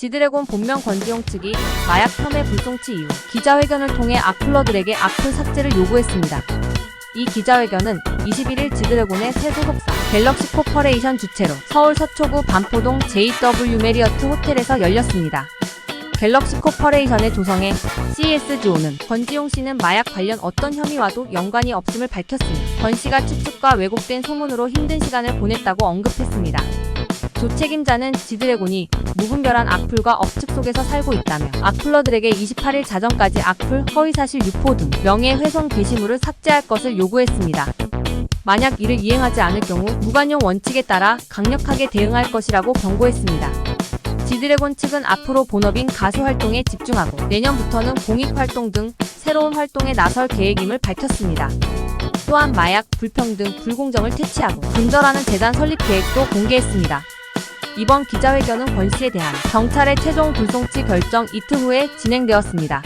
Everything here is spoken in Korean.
지드래곤 본명 권지용 측이 마약 혐의 불송치 이후 기자회견을 통해 악플러들에게 악플 삭제를 요구했습니다. 이 기자회견은 21일 지드래곤의 새 소속사 갤럭시 코퍼레이션 주최로 서울 서초구 반포동 JW 메리어트 호텔에서 열렸습니다. 갤럭시 코퍼레이션의 조성에 CSGO는 권지용 씨는 마약 관련 어떤 혐의와도 연관이 없음을 밝혔으며 권 씨가 추측과 왜곡된 소문으로 힘든 시간을 보냈다고 언급했습니다. 조 책임자는 지드래곤이 무분별한 악플과 억측 속에서 살고 있다며 악플러들에게 28일 자정까지 악플, 허위사실 유포 등 명예훼손 게시물을 삭제할 것을 요구했습니다. 만약 이를 이행하지 않을 경우 무관용 원칙에 따라 강력하게 대응할 것이라고 경고했습니다. 지드래곤 측은 앞으로 본업인 가수 활동에 집중하고 내년부터는 공익 활동 등 새로운 활동에 나설 계획임을 밝혔습니다. 또한 마약, 불평등, 불공정을 퇴치하고 근절하는 재단 설립 계획도 공개했습니다. 이번 기자회견은 권 씨에 대한 경찰의 최종 불송치 결정 이틀 후에 진행되었습니다.